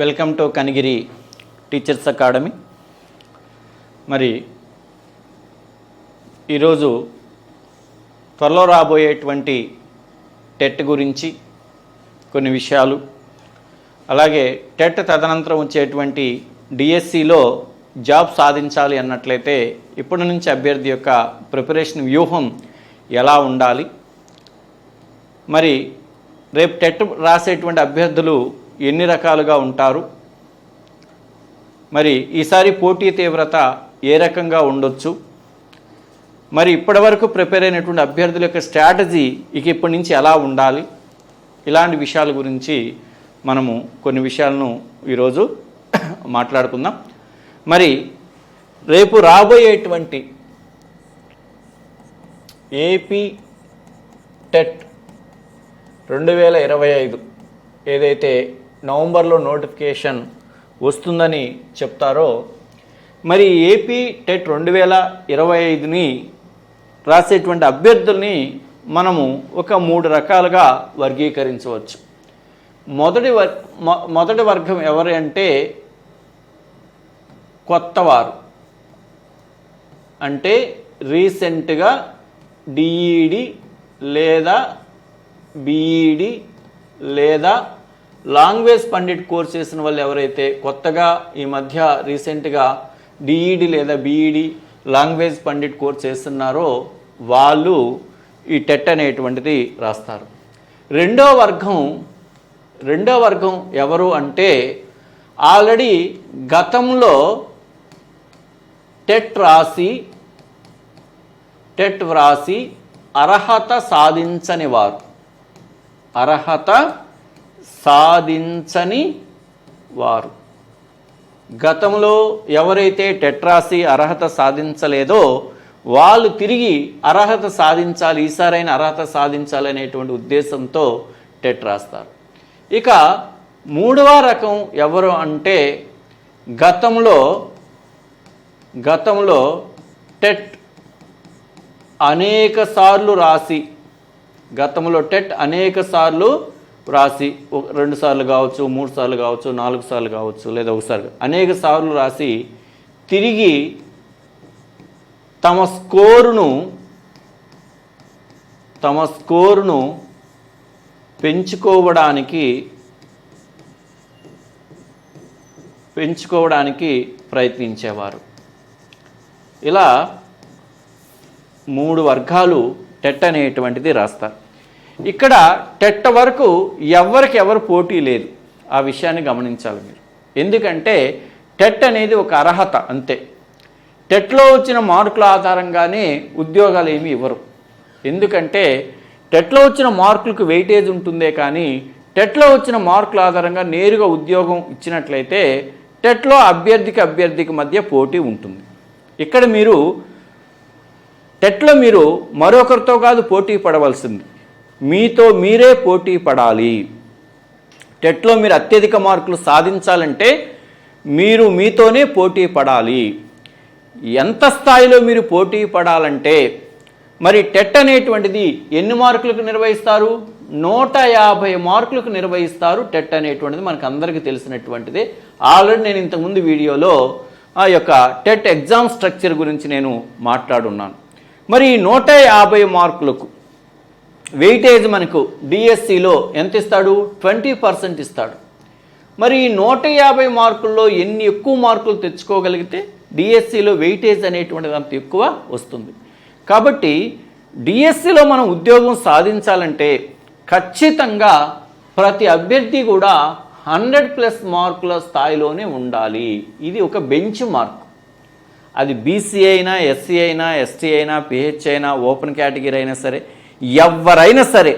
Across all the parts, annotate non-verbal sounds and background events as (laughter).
Welcome to Kanigiri teachers academy. మరి ఈరోజు త్వరలో రాబోయేటువంటి టెట్ గురించి కొన్ని విషయాలు అలాగే టెట్ తదనంతరం వచ్చేటువంటి డిఎస్సిలో జాబ్ సాధించాలి అన్నట్లయితే ఇప్పటి నుంచి అభ్యర్థి యొక్క ప్రిపరేషన్ వ్యూహం ఎలా ఉండాలి? మరి రేపు టెట్ రాసేటువంటి అభ్యర్థులు ఎన్ని రకాలుగా ఉంటారు? మరి ఈసారి పోటీ తీవ్రత ఏ రకంగా ఉండొచ్చు? మరి ఇప్పటివరకు ప్రిపేర్ అయినటువంటి అభ్యర్థుల యొక్క స్ట్రాటజీ ఇక ఇప్పటి నుంచి ఎలా ఉండాలి? ఇలాంటి విషయాల గురించి మనము కొన్ని విషయాలను ఈరోజు మాట్లాడుకుందాం. మరి రేపు రాబోయేటువంటి ఏపీ టెట్ రెండు వేల ఇరవై ఐదు ఏదైతే నవంబర్లో నోటిఫికేషన్ వస్తుందని చెప్తారో మరి ఏపీ టెట్ రెండు వేల ఇరవై ఐదుని రాసేటువంటి అభ్యర్థుల్ని మనము ఒక మూడు రకాలుగా వర్గీకరించవచ్చు. మొదటి వర్ మొ- మొదటి వర్గం ఎవరు అంటే కొత్తవారు. అంటే రీసెంట్గా డిఈడి లేదా బీఈడి లేదా లాంగ్వేజ్ పండిట్ కోర్స్ చేసిన వాళ్ళు ఎవరైతే కొత్తగా ఈ మధ్య రీసెంట్గా డిఈడి లేదా బీఈడి లాంగ్వేజ్ పండిట్ కోర్స్ చేస్తున్నారో వాళ్ళు ఈ టెట్ అనేటువంటిది రాస్తారు. రెండో వర్గం రెండో వర్గం ఎవరు అంటే ఆల్రెడీ గతంలో టెట్ రాసి టెట్ వ్రాసి అర్హత సాధించని వారు. అర్హత సాధించని వారు. గతంలో ఎవరైతే టెట్ రాసి అర్హత సాధించలేదో వాళ్ళు తిరిగి అర్హత సాధించాలి ఈసారైన అర్హత సాధించాలి అనేటువంటి ఉద్దేశంతో టెట్ రాస్తారు ఇక మూడవ రకం ఎవరు అంటే గతంలో గతంలో టెట్ అనేక సార్లు రాసి గతంలో టెట్ అనేక సార్లు రాసి ఒక- రెండు సార్లు కావచ్చు మూడు సార్లు కావచ్చు నాలుగు సార్లు కావచ్చు లేదా ఒకసారి అనేక సార్లు రాసి తిరిగి తమ స్కోరును తమ స్కోరును పెంచుకోవడానికి పెంచుకోవడానికి ప్రయత్నించేవారు. ఇలా మూడు వర్గాలు టెట్ అనేటువంటిది రాస్తారు. ఇక్కడ టెట్ వరకు ఎవరికి ఎవరు పోటీ లేదు. ఆ విషయాన్ని గమనించాలి మీరు. ఎందుకంటే టెట్ అనేది ఒక అర్హత అంతే. టెట్లో వచ్చిన మార్కుల ఆధారంగానే ఉద్యోగాలు ఏమీ ఇవ్వరు. ఎందుకంటే టెట్లో వచ్చిన మార్కులకు వెయిటేజ్ ఉంటుందే కానీ టెట్లో వచ్చిన మార్కుల ఆధారంగా నేరుగా ఉద్యోగం ఇచ్చినట్లయితే టెట్లో అభ్యర్థికి అభ్యర్థికి మధ్య పోటీ ఉంటుంది. ఇక్కడ మీరు టెట్లో మీరు మరొకరితో కాదు పోటీ పడవలసింది. మీతో మీరే పోటీ పడాలి. టెట్లో మీరు అత్యధిక మార్కులు సాధించాలంటే మీరు మీతోనే పోటీ పడాలి. ఎంత స్థాయిలో మీరు పోటీ పడాలంటే మరి టెట్ అనేటువంటిది ఎన్ని మార్కులకు నిర్వహిస్తారు? నూట యాభై మార్కులకు నిర్వహిస్తారు టెట్ అనేటువంటిది మనకు అందరికీ తెలిసినటువంటిదే. ఆల్రెడీ నేను ఇంతకుముందు వీడియోలో ఆ యొక్క టెట్ ఎగ్జామ్ స్ట్రక్చర్ గురించి నేను మాట్లాడున్నాను. మరి ఈ నూట యాభై మార్కులకు వెయిటేజ్ మనకు డిఎస్సిలో ఎంత ఇస్తాడు ట్వంటీ పర్సెంట్ ఇస్తాడు. మరి ఈ నూట యాభై మార్కుల్లో ఎన్ని ఎక్కువ మార్కులు తెచ్చుకోగలిగితే డిఎస్సిలో వెయిటేజ్ అనేటువంటిది అంత ఎక్కువ వస్తుంది. కాబట్టి డిఎస్సిలో మనం ఉద్యోగం సాధించాలంటే ఖచ్చితంగా ప్రతి అభ్యర్థి కూడా హండ్రెడ్ ప్లస్ మార్కుల స్థాయిలోనే ఉండాలి. ఇది ఒక బెంచ్ మార్క్. అది బీసీ అయినా ఎస్సీ అయినా ఎస్టీ అయినా పిహెచ్ అయినా ఓపెన్ కేటగిరీ అయినా సరే ఎవరైనా సరే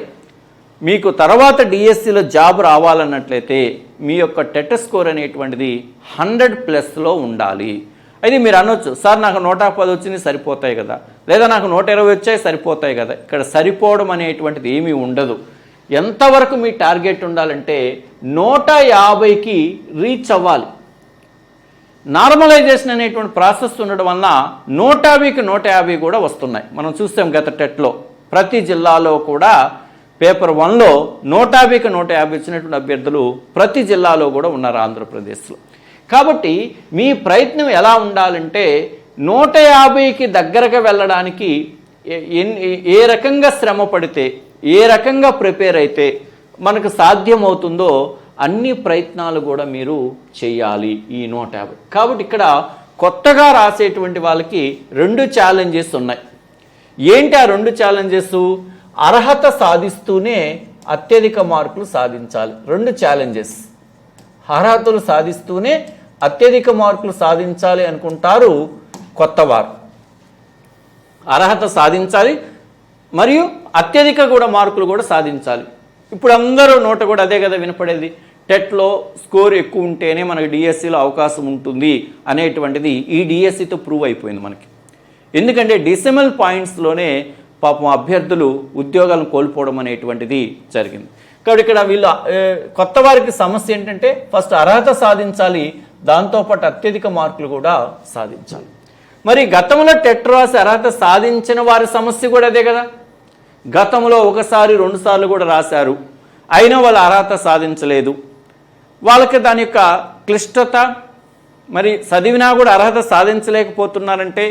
మీకు తర్వాత డిఎస్సిలో జాబ్ రావాలన్నట్లయితే మీ యొక్క టెట్ స్కోర్ అనేటువంటిది హండ్రెడ్ ప్లస్లో ఉండాలి. అయితే మీరు అనొచ్చు సార్ నాకు నూట పది వచ్చింది సరిపోతాయి కదా. లేదా నాకు నూట ఇరవై వచ్చాయి సరిపోతాయి కదా. ఇక్కడ సరిపోవడం అనేటువంటిది ఏమీ ఉండదు. ఎంతవరకు మీ టార్గెట్ ఉండాలంటే నూట యాభైకి రీచ్ అవ్వాలి. నార్మలైజేషన్ అనేటువంటి ప్రాసెస్ ఉండడం వలన నూట యాభైకి నూట యాభై కూడా వస్తున్నాయి. మనం చూసాం గత టెట్లో. ప్రతి జిల్లాలో కూడా పేపర్ వన్లో నూట యాభైకి నూట యాభై వచ్చినటువంటి అభ్యర్థులు ప్రతి జిల్లాలో కూడా ఉన్నారు ఆంధ్రప్రదేశ్లో. కాబట్టి మీ ప్రయత్నం ఎలా ఉండాలంటే నూట యాభైకి దగ్గరగా వెళ్ళడానికి ఏ- ఏ రకంగా శ్రమ పడితే ఏ రకంగా ప్రిపేర్ అయితే మనకు సాధ్యమవుతుందో అన్ని ప్రయత్నాలు కూడా మీరు చేయాలి ఈ నూట యాభై కాబట్టి ఇక్కడ కొత్తగా రాసేటువంటి వాళ్ళకి రెండు ఛాలెంజెస్ ఉన్నాయి. ఏంటి ఆ రెండు ఛాలెంజెస్ అర్హత సాధిస్తూనే అత్యధిక మార్కులు సాధించాలి. రెండు ఛాలెంజెస్ అర్హతలు సాధిస్తూనే అత్యధిక మార్కులు సాధించాలి అనుకుంటారు కొత్తవారు. అర్హత సాధించాలి మరియు అత్యధిక కూడా మార్కులు కూడా సాధించాలి. ఇప్పుడు అందరూ నోట కూడా అదే కదా వినపడేది. టెట్లో స్కోర్ ఎక్కువ ఉంటేనే మనకి డిఎస్సిలో అవకాశం ఉంటుంది అనేటువంటిది ఈ డిఎస్సితో ప్రూవ్ అయిపోయింది మనకి. ఎందుకంటే డిసిమల్ పాయింట్స్లోనే పాపం అభ్యర్థులు ఉద్యోగాలను కోల్పోవడం అనేటువంటిది జరిగింది. కాబట్టి ఇక్కడ వీళ్ళు కొత్త వారికి సమస్య ఏంటంటే ఫస్ట్ అర్హత సాధించాలి దాంతోపాటు అత్యధిక మార్కులు కూడా సాధించాలి. మరి గతంలో టెట్ రాసి అర్హత సాధించిన వారి సమస్య కూడా అదే కదా. గతంలో ఒకసారి రెండు సార్లు కూడా రాశారు. అయినా వాళ్ళు అర్హత సాధించలేదు. వాళ్ళకి దాని యొక్క క్లిష్టత మరి చదివినా కూడా అర్హత సాధించలేకపోతున్నారంటే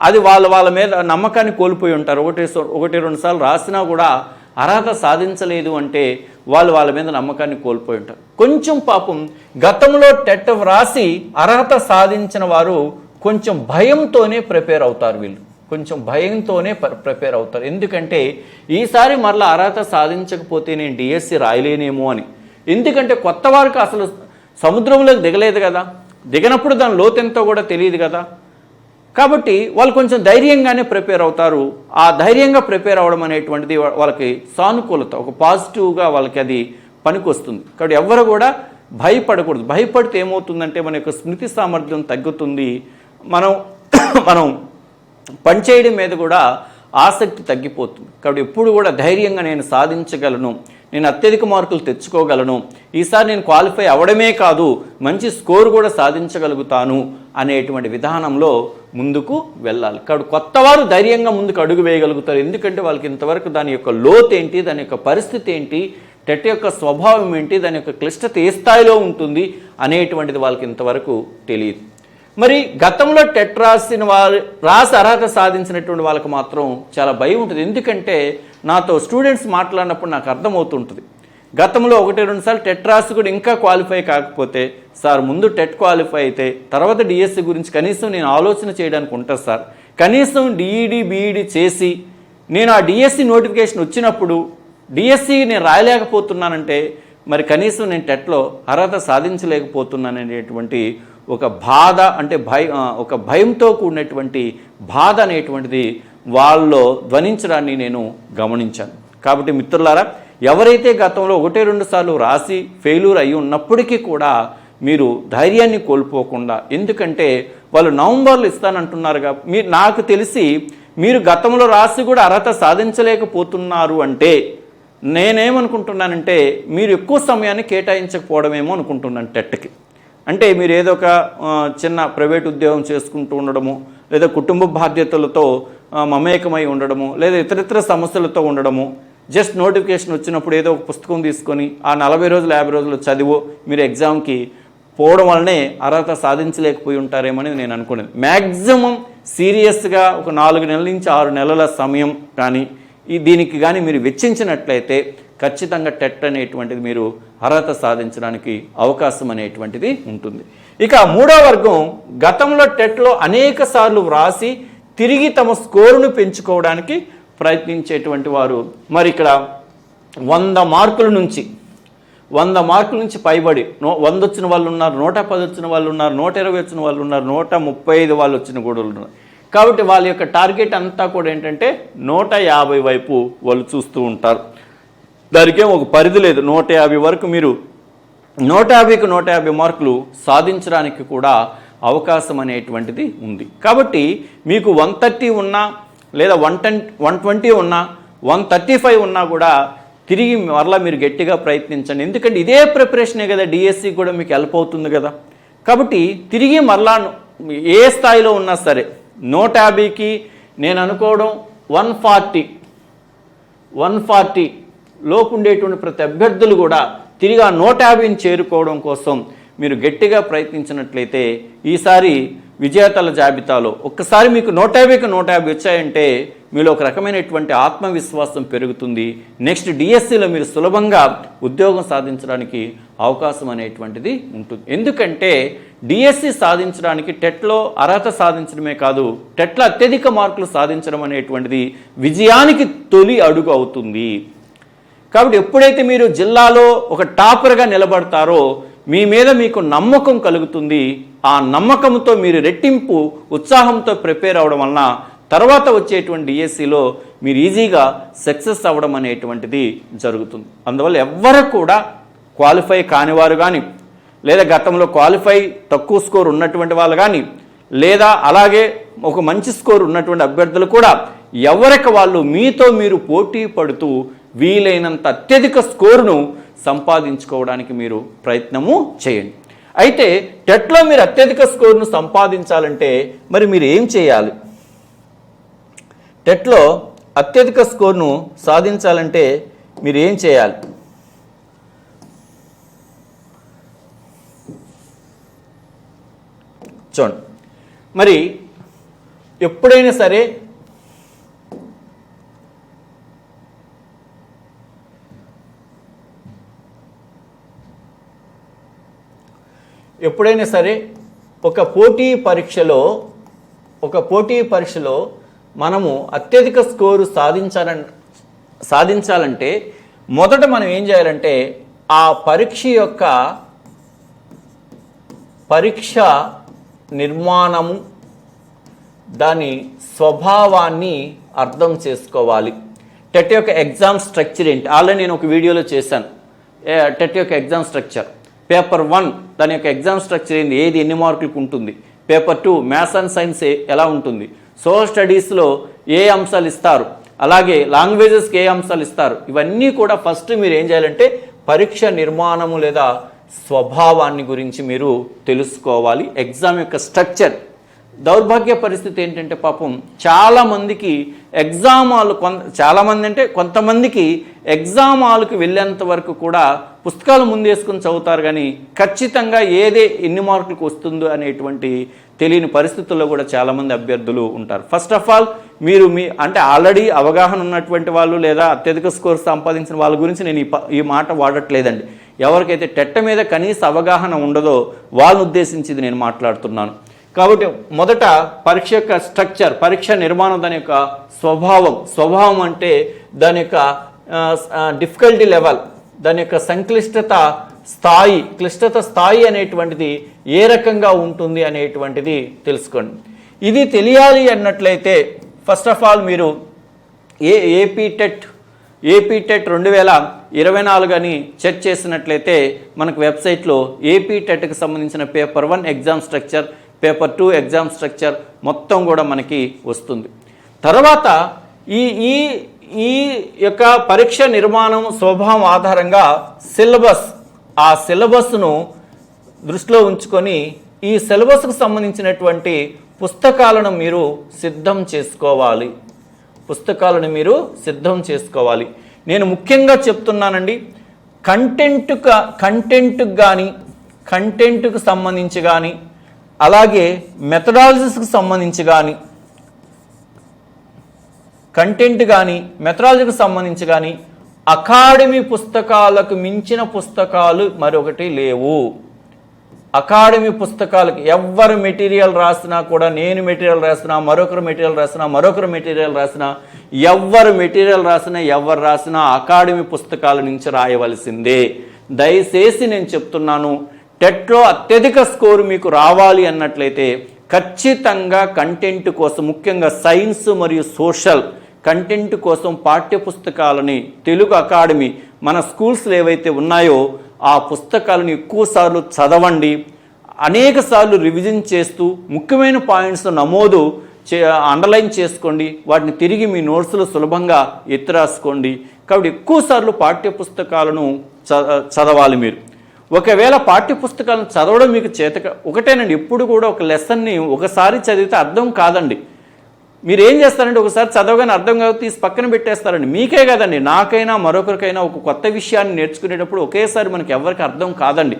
అది వాళ్ళ వాళ్ళ మీద నమ్మకాన్ని కోల్పోయి ఉంటారు. ఒకటి సో- ఒకటి రెండు సార్లు రాసినా కూడా అర్హత సాధించలేదు అంటే వాళ్ళు వాళ్ళ మీద నమ్మకాన్ని కోల్పోయి ఉంటారు. కొంచెం పాపం గతంలో టెట్ వ్రాసి అర్హత సాధించిన వారు కొంచెం భయంతోనే ప్రిపేర్ అవుతారు వీళ్ళు. కొంచెం భయంతోనే ప్ర- ప్రిపేర్ అవుతారు. ఎందుకంటే ఈసారి మరలా అర్హత సాధించకపోతే నేను డిఎస్సి రాయలేనేమో అని. ఎందుకంటే కొత్త వారికి అసలు సముద్రంలోకి దిగలేదు కదా. దిగనప్పుడు దాని లోతెంతో కూడా తెలియదు కదా. కాబట్టి వాళ్ళు కొంచెం ధైర్యంగానే ప్రిపేర్ అవుతారు. ఆ ధైర్యంగా ప్రిపేర్ అవ్వడం అనేటువంటిది వాళ్ళకి సానుకూలత ఒక పాజిటివ్గా వాళ్ళకి అది పనికొస్తుంది. కాబట్టి ఎవరు కూడా భయపడకూడదు. భయపడితే ఏమవుతుందంటే మన యొక్క స్మృతి సామర్థ్యం తగ్గుతుంది. మనం (coughs) మనం పనిచేయడం మీద కూడా ఆసక్తి తగ్గిపోతుంది. కాబట్టి ఎప్పుడు కూడా ధైర్యంగా నేను సాధించగలను. నేను అత్యధిక మార్కులు తెచ్చుకోగలను. ఈసారి నేను క్వాలిఫై అవడమే కాదు మంచి స్కోర్ కూడా సాధించగలుగుతాను అనేటువంటి విధానంలో ముందుకు వెళ్ళాలి. కాబట్టి కొత్త వారు ధైర్యంగా ముందుకు అడుగు వేయగలుగుతారు. ఎందుకంటే వాళ్ళకి ఇంతవరకు దాని యొక్క లోత్ ఏంటి దాని యొక్క పరిస్థితి ఏంటి టెట్ యొక్క స్వభావం ఏంటి దాని యొక్క క్లిష్టత ఏ స్థాయిలో ఉంటుంది అనేటువంటిది వాళ్ళకి ఇంతవరకు తెలియదు. మరి గతంలో టెట్ రాసిన వారు రాసి అర్హత సాధించినటువంటి వాళ్ళకు మాత్రం చాలా భయం ఉంటుంది. ఎందుకంటే నాతో స్టూడెంట్స్ మాట్లాడినప్పుడు నాకు అర్థమవుతుంటుంది. గతంలో ఒకటి రెండు సార్లు టెట్ రాసి కూడా ఇంకా క్వాలిఫై కాకపోతే సార్ ముందు టెట్ క్వాలిఫై అయితే తర్వాత డిఎస్సి గురించి కనీసం నేను ఆలోచన చేయడానికి ఉంటుంది సార్. కనీసం డిఈడి బీఈడి చేసి నేను ఆ డిఎస్సి నోటిఫికేషన్ వచ్చినప్పుడు డిఎస్సి నేను రాయలేకపోతున్నానంటే మరి కనీసం నేను టెట్లో అర్హత సాధించలేకపోతున్నాననేటువంటి ఒక బాధ అంటే భయ ఒక భయంతో కూడినటువంటి బాధ అనేటువంటిది వాళ్ళలో ధ్వనించడాన్ని నేను గమనించాను. కాబట్టి మిత్రులారా ఎవరైతే గతంలో ఒకటి రెండు సార్లు రాసి ఫెయిల్యూర్ అయి ఉన్నప్పటికీ కూడా మీరు ధైర్యాన్ని కోల్పోకుండా ఎందుకంటే వాళ్ళు నవంబర్లో ఇస్తానంటున్నారుగా మీరు నాకు తెలిసి మీరు గతంలో రాసి కూడా అర్హత సాధించలేకపోతున్నారు అంటే నేనేమనుకుంటున్నానంటే మీరు ఎక్కువ సమయాన్ని కేటాయించకపోవడమేమో అనుకుంటున్నాను టెట్కి. అంటే మీరు ఏదో ఒక చిన్న ప్రైవేట్ ఉద్యోగం చేసుకుంటూ ఉండడము లేదా కుటుంబ బాధ్యతలతో మమేకమై ఉండడము లేదా ఇతరితర సమస్యలతో ఉండడము జస్ట్ నోటిఫికేషన్ వచ్చినప్పుడు ఏదో ఒక పుస్తకం తీసుకొని ఆ నలభై రోజులు యాభై రోజులు చదివో మీరు ఎగ్జామ్కి పోవడం వల్లనే అర్హత సాధించలేకపోయి ఉంటారేమని నేను అనుకునేది మ్యాక్సిమం సీరియస్గా ఒక నాలుగు నెలల నుంచి ఆరు నెలల సమయం కానీ ఈ దీనికి కానీ మీరు వెచ్చించినట్లయితే ఖచ్చితంగా టెట్ అనేటువంటిది మీరు అర్హత సాధించడానికి అవకాశం అనేటువంటిది ఉంటుంది. ఇక మూడో వర్గం గతంలో టెట్లో అనేక సార్లు వ్రాసి తిరిగి తమ స్కోరును పెంచుకోవడానికి ప్రయత్నించేటువంటి వారు మరి ఇక్కడ వంద మార్కుల నుంచి వంద మార్కుల నుంచి పైబడి నో వంద వచ్చిన వాళ్ళు ఉన్నారు నూట పది వచ్చిన వాళ్ళు ఉన్నారు నూట ఇరవై వచ్చిన వాళ్ళు ఉన్నారు నూట ముప్పై ఐదు వాళ్ళు వచ్చిన కూడా ఉన్నారు. కాబట్టి వాళ్ళ యొక్క టార్గెట్ అంతా కూడా ఏంటంటే నూట యాభై వైపు వాళ్ళు చూస్తూ ఉంటారు. దానికేం ఒక పరిధి లేదు. నూట యాభై వరకు మీరు నూట యాభైకి నూట యాభై మార్కులు సాధించడానికి కూడా అవకాశం అనేటువంటిది ఉంది. కాబట్టి మీకు వన్ థర్టీ ఉన్నా లేదా వన్ టెన్ వన్ ట్వంటీ ఉన్నా వన్ థర్టీ ఫైవ్ ఉన్నా కూడా తిరిగి మరలా మీరు గట్టిగా ప్రయత్నించండి. ఎందుకంటే ఇదే ప్రిపరేషనే కదా డిఎస్సి కూడా మీకు హెల్ప్ అవుతుంది కదా. కాబట్టి తిరిగి మరలా ఏ స్థాయిలో ఉన్నా సరే నూట యాభైకి నేను అనుకోవడం వన్ ఫార్టీ వన్ ఫార్టీ లోపు ఉండేటువంటి ప్రతి అభ్యర్థులు కూడా తిరిగి ఆ నూట యాభైని చేరుకోవడం కోసం మీరు గట్టిగా ప్రయత్నించినట్లయితే ఈసారి విజేతల జాబితాలో ఒక్కసారి మీకు నూట యాభైకి నూట యాభై వచ్చాయంటే మీలో ఒక రకమైనటువంటి ఆత్మవిశ్వాసం పెరుగుతుంది. నెక్స్ట్ డిఎస్సిలో మీరు సులభంగా ఉద్యోగం సాధించడానికి అవకాశం అనేటువంటిది ఉంటుంది. ఎందుకంటే డిఎస్సి సాధించడానికి టెట్లో అర్హత సాధించడమే కాదు టెట్లో అత్యధిక మార్కులు సాధించడం అనేటువంటిది విజయానికి తొలి అడుగు అవుతుంది. కాబట్టి ఎప్పుడైతే మీరు జిల్లాలో ఒక టాపర్గా నిలబడతారో మీ మీద మీకు నమ్మకం కలుగుతుంది. ఆ నమ్మకంతో మీరు రెట్టింపు ఉత్సాహంతో ప్రిపేర్ అవడం వలన తర్వాత వచ్చేటువంటి డిఎస్సిలో మీరు ఈజీగా సక్సెస్ అవ్వడం అనేటువంటిది జరుగుతుంది. అందువల్ల ఎవ్వరు కూడా క్వాలిఫై కానివారు కానీ లేదా గతంలో క్వాలిఫై తక్కువ స్కోర్ ఉన్నటువంటి వాళ్ళు కానీ లేదా అలాగే ఒక మంచి స్కోర్ ఉన్నటువంటి అభ్యర్థులు కూడా ఎవరికి వాళ్ళు మీతో మీరు పోటీ పడుతూ వీలైనంత అత్యధిక స్కోరును సంపాదించుకోవడానికి మీరు ప్రయత్నము చేయండి. అయితే టెట్లో మీరు అత్యధిక స్కోర్ను సంపాదించాలంటే మరి మీరు ఏం చేయాలి? టెట్లో అత్యధిక స్కోర్ను సాధించాలంటే మీరు ఏం చేయాలి? చూడండి. మరి ఎప్పుడైనా సరే ఎప్పుడైనా సరే ఒక పోటీ పరీక్షలో ఒక పోటీ పరీక్షలో మనము అత్యధిక స్కోరు సాధించాలని సాధించాలంటే మొదట మనం ఏం చేయాలంటే ఆ పరీక్ష యొక్క పరీక్ష నిర్మాణము దాని స్వభావాన్ని అర్థం చేసుకోవాలి. టెట్ యొక్క ఎగ్జామ్ స్ట్రక్చర్ ఏంటి? ఆల్రెడీ నేను ఒక వీడియోలో చేశాను. టెట్ యొక్క ఎగ్జామ్ స్ట్రక్చర్. పేపర్ వన్ దాని యొక్క ఎగ్జామ్ స్ట్రక్చర్ ఏంది? ఏది? ఎన్ని మార్కులకు ఉంటుంది? Paper two maths and science ఎలా ఉంటుంది? సోషల్ స్టడీస్లో ఏ అంశాలు ఇస్తారు? అలాగే లాంగ్వేజెస్కి ఏ అంశాలు ఇస్తారు? ఇవన్నీ కూడా ఫస్ట్ మీరు ఏం చేయాలంటే పరీక్ష నిర్మాణము లేదా స్వభావాన్ని గురించి మీరు తెలుసుకోవాలి. ఎగ్జామ్ యొక్క స్ట్రక్చర్ దౌర్భాగ్య పరిస్థితి ఏంటంటే పాపం చాలామందికి ఎగ్జామ్ హాల్ కొంత చాలామంది అంటే కొంతమందికి ఎగ్జామ్ హాల్కి వెళ్ళేంత వరకు కూడా పుస్తకాలు ముందేసుకుని చదువుతారు కానీ ఖచ్చితంగా ఏదే ఎన్ని మార్కులకు వస్తుందో అనేటువంటి తెలియని పరిస్థితుల్లో కూడా చాలామంది అభ్యర్థులు ఉంటారు. ఫస్ట్ ఆఫ్ ఆల్ మీరు మీ అంటే ఆల్రెడీ అవగాహన ఉన్నటువంటి వాళ్ళు లేదా అత్యధిక స్కోర్ సంపాదించిన వాళ్ళ గురించి నేను ఈ ప- ఈ మాట వాడట్లేదండి. ఎవరికైతే టెట్ట మీద కనీస అవగాహన ఉండదో వాళ్ళని ఉద్దేశించి నేను మాట్లాడుతున్నాను. కాబట్టి మొదట పరీక్ష యొక్క స్ట్రక్చర్ పరీక్ష నిర్మాణం దాని యొక్క స్వభావం. స్వభావం అంటే దాని యొక్క డిఫికల్టీ లెవెల్ దాని యొక్క సంక్లిష్టత స్థాయి క్లిష్టత స్థాయి అనేటువంటిది ఏ రకంగా ఉంటుంది అనేటువంటిది తెలుసుకోండి. ఇది తెలియాలి అన్నట్లయితే ఫస్ట్ ఆఫ్ ఆల్ మీరు ఏ ఏపీ టెట్ ఏపీ టెట్ రెండు వేల ఇరవై నాలుగు అని చెక్ చేసినట్లయితే మనకు వెబ్సైట్లో ఏపీ టెట్కి సంబంధించిన paper one exam structure paper two exam structure మొత్తం కూడా మనకి వస్తుంది. తర్వాత ఈ ఈ ఈ యొక్క పరీక్ష నిర్మాణం స్వభావం ఆధారంగా సిలబస్ ఆ సిలబస్ను దృష్టిలో ఉంచుకొని ఈ సిలబస్కు సంబంధించినటువంటి పుస్తకాలను మీరు సిద్ధం చేసుకోవాలి. పుస్తకాలను మీరు సిద్ధం చేసుకోవాలి. నేను ముఖ్యంగా చెప్తున్నానండి కంటెంట్ కంటెంట్కి కానీ కంటెంట్కు సంబంధించి కానీ అలాగే మెథడాలజీస్కి సంబంధించి కానీ కంటెంట్ కానీ మెథడాలజీకి సంబంధించి కానీ అకాడమీ పుస్తకాలకు మించిన పుస్తకాలు మరొకటి లేవు. అకాడమీ పుస్తకాలకు ఎవరు మెటీరియల్ రాసినా కూడా నేను మెటీరియల్ రాసినా మరొకరు మెటీరియల్ రాసినా మరొకరు మెటీరియల్ రాసినా ఎవరు మెటీరియల్ రాసినా ఎవరు రాసినా అకాడమీ పుస్తకాల నుంచి రాయవలసిందే. దయచేసి నేను చెప్తున్నాను టెట్లో అత్యధిక స్కోరు మీకు రావాలి అన్నట్లయితే ఖచ్చితంగా కంటెంట్ కోసం ముఖ్యంగా సైన్స్ మరియు సోషల్ కంటెంట్ కోసం పాఠ్య పుస్తకాలని తెలుగు అకాడమీ మన స్కూల్స్లో ఏవైతే ఉన్నాయో ఆ పుస్తకాలను ఎక్కువసార్లు చదవండి. అనేక సార్లు రివిజన్ చేస్తూ ముఖ్యమైన పాయింట్స్ నమోదు చే అండర్లైన్ చేసుకోండి. వాటిని తిరిగి మీ నోట్స్లో సులభంగా ఎత్తి రాసుకోండి. కాబట్టి ఎక్కువసార్లు పాఠ్య పుస్తకాలను చ చదవాలి మీరు. ఒకవేళ పాఠ్య పుస్తకాలను చదవడం మీకు చేతక ఒకటేనండి ఎప్పుడు కూడా ఒక లెసన్ని ఒకసారి చదివితే అర్థం కాదండి. మీరు ఏం చేస్తారంటే ఒకసారి చదవగానే అర్థం కాదు తీసి పక్కన పెట్టేస్తారండి. మీకే కదండి నాకైనా మరొకరికైనా ఒక కొత్త విషయాన్ని నేర్చుకునేటప్పుడు ఒకేసారి మనకి ఎవరికి అర్థం కాదండి.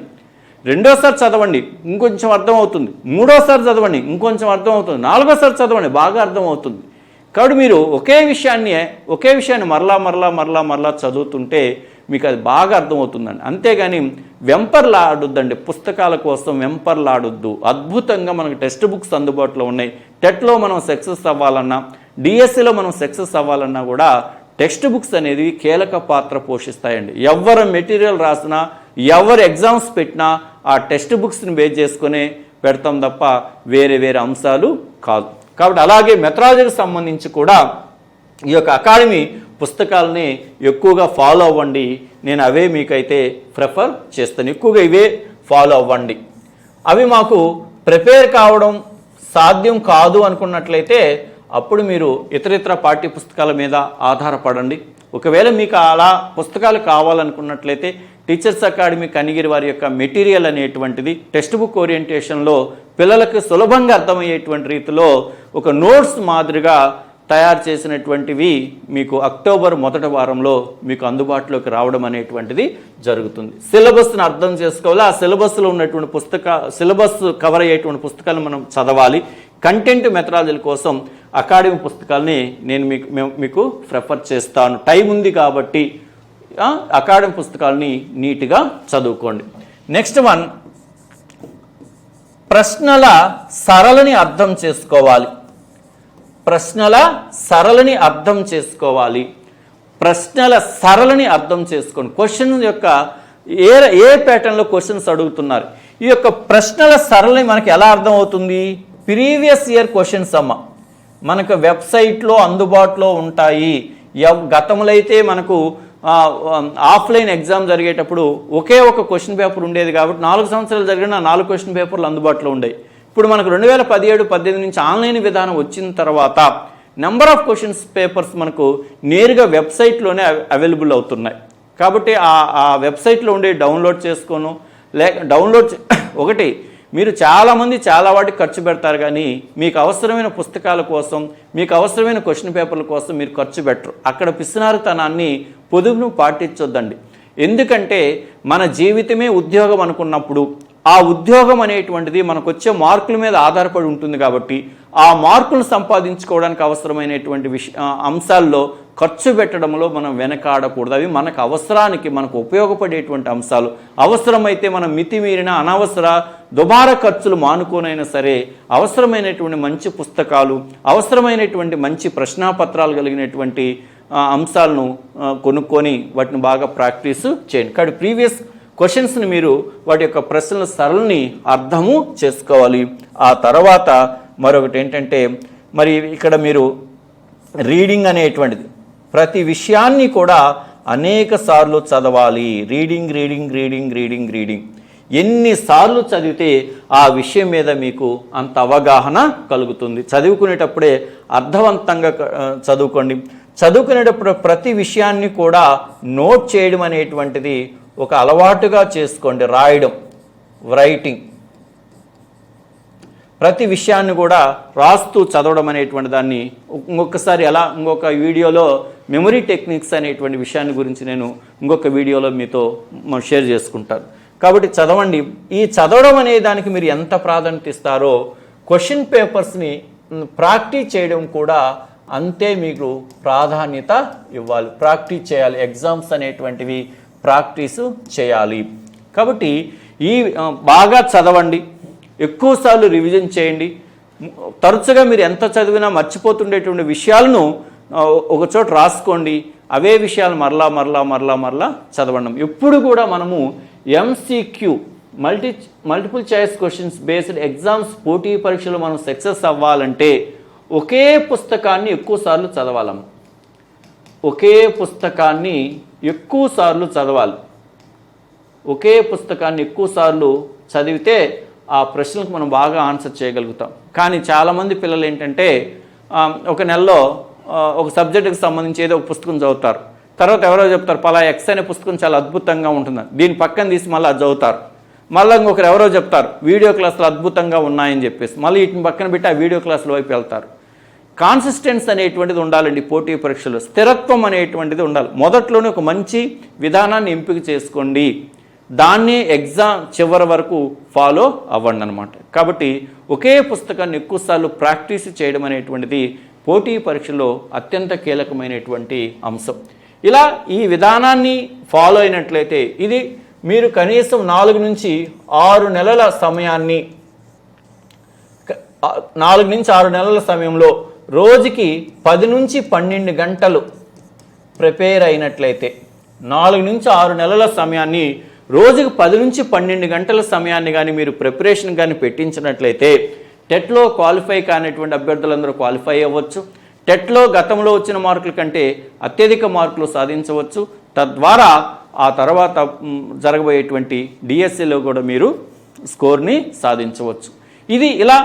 రెండోసారి చదవండి ఇంకొంచెం అర్థం అవుతుంది. మూడోసారి చదవండి ఇంకొంచెం అర్థం అవుతుంది. నాలుగోసారి చదవండి బాగా అర్థం అవుతుంది. కాబట్టి మీరు ఒకే విషయాన్ని ఒకే విషయాన్ని మరలా మరలా మరలా మరలా చదువుతుంటే మీకు అది బాగా అర్థమవుతుందండి. అంతేగాని వెంపర్లాడొద్దండి. పుస్తకాల కోసం వెంపర్లాడొద్దు. అద్భుతంగా మనకు టెక్స్ట్ బుక్స్ అందుబాటులో ఉన్నాయి. టెట్లో మనం సక్సెస్ అవ్వాలన్నా డిఎస్సిలో మనం సక్సెస్ అవ్వాలన్నా కూడా టెక్స్ట్ బుక్స్ అనేది కీలక పాత్ర పోషిస్తాయండి. ఎవరు మెటీరియల్ రాసినా ఎవరు ఎగ్జామ్స్ పెట్టినా ఆ టెక్స్ట్ బుక్స్ని బేస్ చేసుకునే పెడతాం తప్ప వేరే వేరే అంశాలు కాదు. కాబట్టి అలాగే మెథడాలజీకి సంబంధించి కూడా ఈ యొక్క అకాడమీ పుస్తకాలని ఎక్కువగా ఫాలో అవ్వండి. నేను అవే మీకైతే ప్రిఫర్ చేస్తాను. ఎక్కువగా ఇవే ఫాలో అవ్వండి. అవి మాకు ప్రిపేర్ కావడం సాధ్యం కాదు అనుకున్నట్లయితే అప్పుడు మీరు ఇతర ఇతర పాఠ్య పుస్తకాల మీద ఆధారపడండి. ఒకవేళ మీకు అలా పుస్తకాలు కావాలనుకున్నట్లయితే టీచర్స్ అకాడమీ కనిగిరి వారి యొక్క మెటీరియల్ అనేటువంటిది టెక్స్ట్ బుక్ ఓరియంటేషన్లో పిల్లలకు సులభంగా అర్థమయ్యేటువంటి రీతిలో ఒక నోట్స్ మాదిరిగా తయారు చేసినటువంటివి మీకు అక్టోబర్ మొదటి వారంలో మీకు అందుబాటులోకి రావడం అనేటువంటిది జరుగుతుంది. సిలబస్ని అర్థం చేసుకోవాలి? ఆ సిలబస్లో ఉన్నటువంటి పుస్తక సిలబస్ కవర్ అయ్యేటువంటి పుస్తకాలను మనం చదవాలి. కంటెంట్ మెథడాలజీల కోసం అకాడమీ పుస్తకాలని నేను మీకు మేము- మీకు ప్రిఫర్ చేస్తాను. టైం ఉంది కాబట్టి అకాడమీ పుస్తకాలని నీట్గా చదువుకోండి. నెక్స్ట్ వన్ ప్రశ్నల సరళని అర్థం చేసుకోవాలి. ప్రశ్నల సరళని అర్థం చేసుకోవాలి. ప్రశ్నల సరళని అర్థం చేసుకోండి. క్వశ్చన్ యొక్క ఏ ఏ ప్యాటర్న్లో క్వశ్చన్స్ అడుగుతున్నారు? ఈ యొక్క ప్రశ్నల సరళని మనకి ఎలా అర్థమవుతుంది? ప్రీవియస్ ఇయర్ క్వశ్చన్స్ అమ్మ. మనకు వెబ్సైట్లో అందుబాటులో ఉంటాయి. ఎవ్- గతంలో అయితే మనకు ఆఫ్లైన్ ఎగ్జామ్ జరిగేటప్పుడు ఒకే ఒక క్వశ్చన్ పేపర్ ఉండేది కాబట్టి నాలుగు సంవత్సరాలు జరిగిన నాలుగు క్వశ్చన్ పేపర్లు అందుబాటులో ఉండేవి. ఇప్పుడు మనకు రెండు వేల పదిహేడు పద్దెనిమిది నుంచి ఆన్లైన్ విధానం వచ్చిన తర్వాత నెంబర్ ఆఫ్ క్వశ్చన్స్ పేపర్స్ మనకు నేరుగా వెబ్సైట్లోనే అవైలబుల్ అవుతున్నాయి. కాబట్టి ఆ ఆ వెబ్సైట్లో ఉండి డౌన్లోడ్ చేసుకోను. లేక డౌన్లోడ్ (coughs) ఒకటి మీరు చాలామంది చాలా వాటికి ఖర్చు పెడతారు కానీ మీకు అవసరమైన పుస్తకాల కోసం మీకు అవసరమైన క్వశ్చన్ పేపర్ల కోసం మీరు ఖర్చు పెట్టరు. అక్కడ పిసినారుతనాన్ని పొదుపును పాటించొద్దండి. ఎందుకంటే మన జీవితమే ఉద్యోగం అనుకున్నప్పుడు ఆ ఉద్యోగం అనేటువంటిది మనకు వచ్చే మార్కుల మీద ఆధారపడి ఉంటుంది కాబట్టి ఆ మార్కులు సంపాదించుకోవడానికి అవసరమైనటువంటి విష అంశాల్లో ఖర్చు పెట్టడంలో మనం వెనకాడకూడదు. అవి మనకు అవసరానికి మనకు ఉపయోగపడేటువంటి అంశాలు. అవసరమైతే మనం మితిమీరిన అనవసర దుబారా ఖర్చులు మానుకోనైనా సరే అవసరమైనటువంటి మంచి పుస్తకాలు అవసరమైనటువంటి మంచి ప్రశ్నాపత్రాలు కలిగినటువంటి అంశాలను కొనుక్కొని వాటిని బాగా ప్రాక్టీస్ చేయండి. కాబట్టి ప్రీవియస్ క్వశ్చన్స్ని మీరు వాటి యొక్క ప్రశ్నల సరళని అర్థము చేసుకోవాలి. ఆ తర్వాత మరొకటి ఏంటంటే మరి ఇక్కడ మీరు రీడింగ్ అనేటువంటిది ప్రతి విషయాన్ని కూడా అనేక సార్లు చదవాలి. Reading reading reading reading reading. ఎన్నిసార్లు చదివితే ఆ విషయం మీద మీకు అంత అవగాహన కలుగుతుంది. చదువుకునేటప్పుడే అర్థవంతంగా చదువుకోండి. చదువుకునేటప్పుడు ప్రతి విషయాన్ని కూడా నోట్ చేయడం అనేటువంటిది ఒక అలవాటుగా చేసుకోండి రాయడం రైటింగ్ ప్రతి విషయాన్ని కూడా రాస్తూ చదవడం అనేటువంటి దాన్ని ఇంకొకసారి ఎలా ఇంకొక వీడియోలో మెమరీ టెక్నిక్స్ అనేటువంటి విషయాన్ని గురించి నేను ఇంకొక వీడియోలో మీతో షేర్ చేసుకుంటాను. కాబట్టి చదవండి. ఈ చదవడం అనే దానికి మీరు ఎంత ప్రాధాన్యత ఇస్తారో క్వశ్చన్ పేపర్స్ని ప్రాక్టీస్ చేయడం కూడా అంతే మీకు ప్రాధాన్యత ఇవ్వాలి. ప్రాక్టీస్ చేయాలి. ఎగ్జామ్స్ అనేటువంటివి ప్రాక్టీసు చేయాలి. కాబట్టి ఈ బాగా చదవండి. ఎక్కువసార్లు రివిజన్ చేయండి. తరచుగా మీరు ఎంత చదివినా మర్చిపోతుండేటువంటి విషయాలను ఒకచోట ఒక చోట రాసుకోండి. అవే విషయాలు మరలా మరలా మరలా మరలా చదవడం. ఎప్పుడు కూడా మనము MCQ multi multiple choice questions based exams పోటీ పరీక్షలు మనం సక్సెస్ అవ్వాలంటే ఒకే పుస్తకాన్ని ఎక్కువసార్లు చదవాలము. ఒకే పుస్తకాన్ని ఎక్కువసార్లు చదవాలి. ఒకే పుస్తకాన్ని ఎక్కువసార్లు చదివితే ఆ ప్రశ్నలకు మనం బాగా ఆన్సర్ చేయగలుగుతాం. కానీ చాలామంది పిల్లలు ఏంటంటే ఒక నెలలో ఒక సబ్జెక్టుకి సంబంధించి ఏదో ఒక పుస్తకం చదువుతారు. తర్వాత ఎవరో చెప్తారు పలా ఎక్స్ అనే పుస్తకం చాలా అద్భుతంగా ఉంటుంది. దీని పక్కన తీసి మళ్ళీ అది చదువుతారు. మళ్ళీ ఇంకొకరు ఎవరో చెప్తారు వీడియో క్లాసులు అద్భుతంగా ఉన్నాయని చెప్పేసి. మళ్ళీ వీటిని పక్కన పెట్టి ఆ వీడియో క్లాసుల వైపు వెళ్తారు. కాన్సిస్టెన్స్ అనేటువంటిది ఉండాలండి పోటీ పరీక్షలో. స్థిరత్వం అనేటువంటిది ఉండాలి. మొదట్లోనే ఒక మంచి విధానాన్ని ఎంపిక చేసుకోండి. దాన్ని ఎగ్జామ్ చివరి వరకు ఫాలో అవ్వండి అనమాట కాబట్టి ఒకే పుస్తకాన్ని ఎక్కువసార్లు ప్రాక్టీస్ చేయడం అనేటువంటిది పోటీ పరీక్షలో అత్యంత కీలకమైనటువంటి అంశం. ఇలా ఈ విధానాన్ని ఫాలో అయినట్లయితే ఇది మీరు కనీసం నాలుగు నుంచి ఆరు నెలల సమయాన్ని నాలుగు నుంచి ఆరు నెలల సమయంలో రోజుకి పది నుంచి పన్నెండు గంటలు ప్రిపేర్ అయినట్లయితే నాలుగు నుంచి ఆరు నెలల సమయాన్ని రోజుకు పది నుంచి పన్నెండు గంటల సమయాన్ని కానీ మీరు ప్రిపరేషన్ కానీ పెట్టించినట్లయితే టెట్లో క్వాలిఫై కానిటువంటి అభ్యర్థులందరూ క్వాలిఫై అవ్వచ్చు. టెట్లో గతంలో వచ్చిన మార్కుల కంటే అత్యధిక మార్కులు సాధించవచ్చు. తద్వారా ఆ తర్వాత జరగబోయేటువంటి డిఎస్సిలో కూడా మీరు స్కోర్ని సాధించవచ్చు. ఇది ఇలా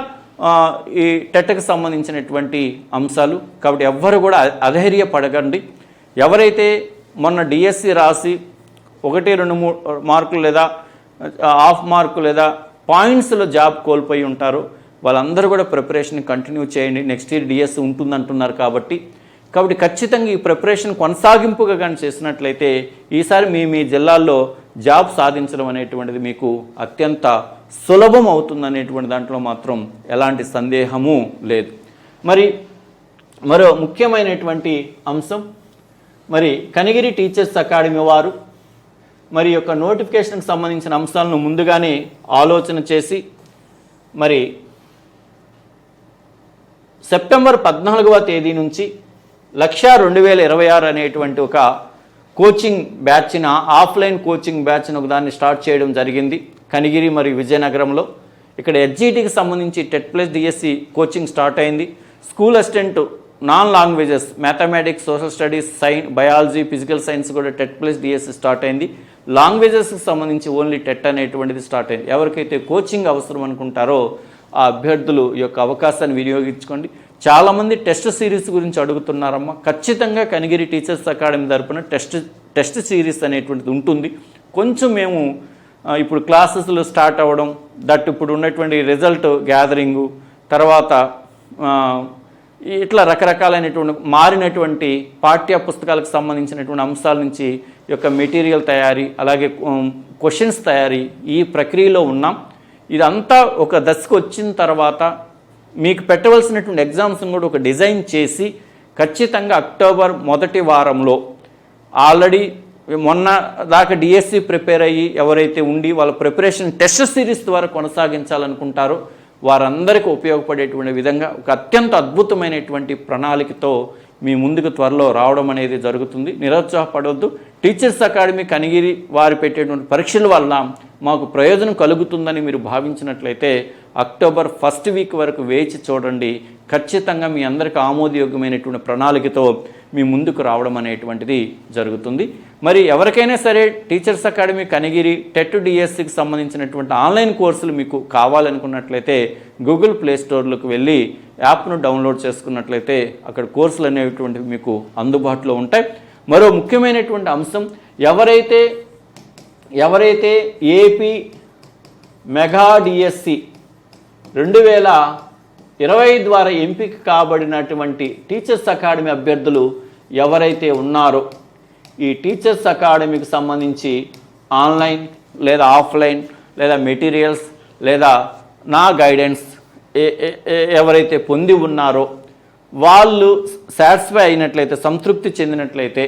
ఈ టెట్కి సంబంధించినటువంటి అంశాలు. కాబట్టి ఎవ్వరు కూడా అ- అధైర్యపడకండి. ఎవరైతే మొన్న డిఎస్సి రాసి ఒకటి రెండు మూడు మార్కులు లేదా హాఫ్ మార్కు లేదా పాయింట్స్లో జాబ్ కోల్పోయి ఉంటారో వాళ్ళందరూ కూడా ప్రిపరేషన్ కంటిన్యూ చేయండి. నెక్స్ట్ ఇయర్ డిఎస్సి ఉంటుందంటున్నారు కాబట్టి. కాబట్టి ఖచ్చితంగా ఈ ప్రిపరేషన్ కొనసాగింపుగా కానీ చేసినట్లయితే ఈసారి మీ మీ జిల్లాల్లో జాబ్ సాధించడం అనేటువంటిది మీకు అత్యంత సులభం అవుతుందనేటువంటి దాంట్లో మాత్రం ఎలాంటి సందేహము లేదు. మరి మరో ముఖ్యమైనటువంటి అంశం మరి కనిగిరి టీచర్స్ అకాడమీ వారు మరి యొక్క నోటిఫికేషన్కి సంబంధించిన అంశాలను ముందుగానే ఆలోచన చేసి మరి సెప్టెంబర్ పద్నాలుగవ తేదీ నుంచి లక్ష రెండు వేల ఇరవై ఆరు అనేటువంటి ఒక కోచింగ్ బ్యాచ్న ఆఫ్లైన్ కోచింగ్ బ్యాచ్ను ఒక దాన్ని స్టార్ట్ చేయడం జరిగింది కనిగిరి మరియు విజయనగరంలో. ఇక్కడ హెచ్జిటికి సంబంధించి TET plus DSC coaching start అయింది. School assistant non languages mathematics social studies science biology physical science కూడా టెట్ ప్లస్ డిఎస్సి స్టార్ట్ అయింది. లాంగ్వేజెస్కి సంబంధించి ఓన్లీ టెట్ అనేటువంటిది స్టార్ట్ అయింది. ఎవరికైతే కోచింగ్ అవసరం అనుకుంటారో ఆ అభ్యర్థులు ఈ యొక్క అవకాశాన్ని వినియోగించుకోండి. చాలామంది టెస్ట్ సిరీస్ గురించి అడుగుతున్నారమ్మా. ఖచ్చితంగా కనిగిరి టీచర్స్ అకాడమీ తరపున టెస్ట్ టెస్ట్ సిరీస్ అనేటువంటిది ఉంటుంది. కొంచెం మేము ఇప్పుడు క్లాసెస్లు స్టార్ట్ అవ్వడం దట్ ఇప్పుడు ఉన్నటువంటి రిజల్ట్ గ్యాదరింగు తర్వాత ఇట్లా రకరకాలైనటువంటి మారినటువంటి పాఠ్య పుస్తకాలకు సంబంధించినటువంటి అంశాల నుంచి యొక్క మెటీరియల్ తయారీ అలాగే క్వశ్చన్స్ తయారీ ఈ ప్రక్రియలో ఉన్నాం. ఇదంతా ఒక దశకు వచ్చిన తర్వాత మీకు పెట్టవలసినటువంటి ఎగ్జామ్స్ని కూడా ఒక డిజైన్ చేసి ఖచ్చితంగా అక్టోబర్ మొదటి వారంలో ఆల్రెడీ మొన్న దాకా డిఎస్సి ప్రిపేర్ అయ్యి ఎవరైతే ఉండి వాళ్ళ ప్రిపరేషన్ టెస్ట్ సిరీస్ ద్వారా కొనసాగించాలనుకుంటారో వారందరికీ ఉపయోగపడేటువంటి విధంగా ఒక అత్యంత అద్భుతమైనటువంటి ప్రణాళికతో మీ ముందుకు త్వరలో రావడం అనేది జరుగుతుంది. నిరుత్సాహపడవద్దు. టీచర్స్ అకాడమీ కనిగిరి వారు పెట్టేటువంటి పరీక్షల వల్ల మాకు ప్రయోజనం కలుగుతుందని మీరు భావించినట్లయితే అక్టోబర్ ఫస్ట్ వీక్ వరకు వేచి చూడండి. ఖచ్చితంగా మీ అందరికీ ఆమోదయోగ్యమైనటువంటి ప్రణాళికతో మీ ముందుకు రావడం అనేటువంటిది జరుగుతుంది. మరి ఎవరికైనా సరే టీచర్స్ అకాడమీ కనిగిరి టెట్ డిఎస్సికి సంబంధించినటువంటి ఆన్లైన్ కోర్సులు మీకు కావాలనుకున్నట్లయితే గూగుల్ ప్లే స్టోర్లకు వెళ్ళి యాప్ను డౌన్లోడ్ చేసుకున్నట్లయితే అక్కడ కోర్సులు అనేటువంటివి మీకు అందుబాటులో ఉంటాయి. మరో ముఖ్యమైనటువంటి అంశం ఎవరైతే ఎవరైతే ఏపీ మెగా డిఎస్సి రెండు వేల ఇరవై ద్వారా ఎంపిక కాబడినటువంటి టీచర్స్ అకాడమీ అభ్యర్థులు ఎవరైతే ఉన్నారో ఈ టీచర్స్ అకాడమీకి సంబంధించి ఆన్లైన్ లేదా ఆఫ్లైన్ లేదా మెటీరియల్స్ లేదా నా గైడెన్స్ ఎవరైతే పొంది ఉన్నారో వాళ్ళు సాటిస్ఫై అయినట్లయితే సంతృప్తి చెందినట్లయితే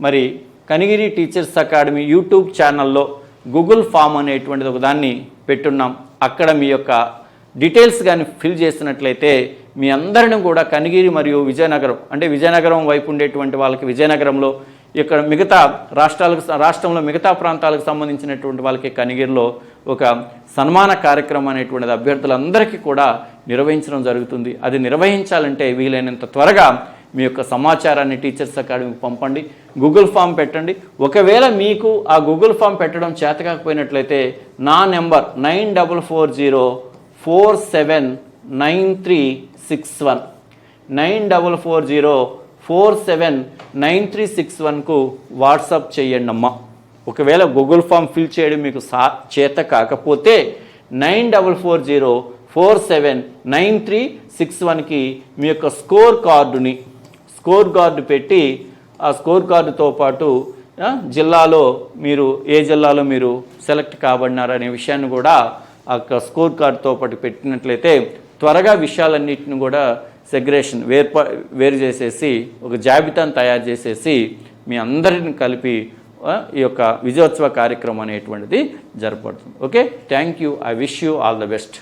మరి కనిగిరి టీచర్స్ అకాడమీ యూట్యూబ్ ఛానల్లో గూగుల్ ఫామ్ అనేటువంటిది ఒక దాన్ని పెట్టున్నాం. అక్కడ మీ యొక్క డీటెయిల్స్ కానీ ఫిల్ చేసినట్లయితే మీ అందరిని కూడా కనిగిరి మరియు విజయనగరం అంటే విజయనగరం వైపు ఉండేటువంటి వాళ్ళకి విజయనగరంలో ఇక్కడ మిగతా రాష్ట్రాలకు రాష్ట్రంలో మిగతా ప్రాంతాలకు సంబంధించినటువంటి వాళ్ళకి కనిగిరిలో ఒక సన్మాన కార్యక్రమం అనేటువంటిది అభ్యర్థులందరికీ కూడా నిర్వహించడం జరుగుతుంది. అది నిర్వహించాలంటే వీలైనంత త్వరగా మీ యొక్క సమాచారాన్ని టీచర్స్ అకాడమీకి పంపండి గూగుల్ ఫామ్ పెట్టండి. ఒకవేళ మీకు ఆ గూగుల్ ఫామ్ పెట్టడం చేత కాకపోయినట్లయితే నా number nine double four zero four seven nine three six one. Nine double four zero four seven nine three six వన్కు WhatsApp చేయండి అమ్మా ఒకవేళ గూగుల్ ఫామ్ ఫిల్ చేయడం మీకు సా చేత కాకపోతే nine double four zero four seven nine three six వన్కి మీ యొక్క స్కోర్ కార్డుని స్కోర్ కార్డు పెట్టి ఆ స్కోర్ కార్డుతో పాటు జిల్లాలో మీరు ఏ జిల్లాలో మీరు సెలెక్ట్ కాబడినారనే విషయాన్ని కూడా ఆ యొక్క స్కోర్ కార్డ్తో పాటు పెట్టినట్లయితే త్వరగా విషయాలన్నింటిని కూడా సెగ్రేషన్ వేర్ప వేరు చేసేసి ఒక జాబితాను తయారు చేసేసి మీ అందరిని కలిపి ఈ యొక్క విజయోత్సవ కార్యక్రమం అనేటువంటిది జరపడుతుంది okay? Thank you. I wish you all the best.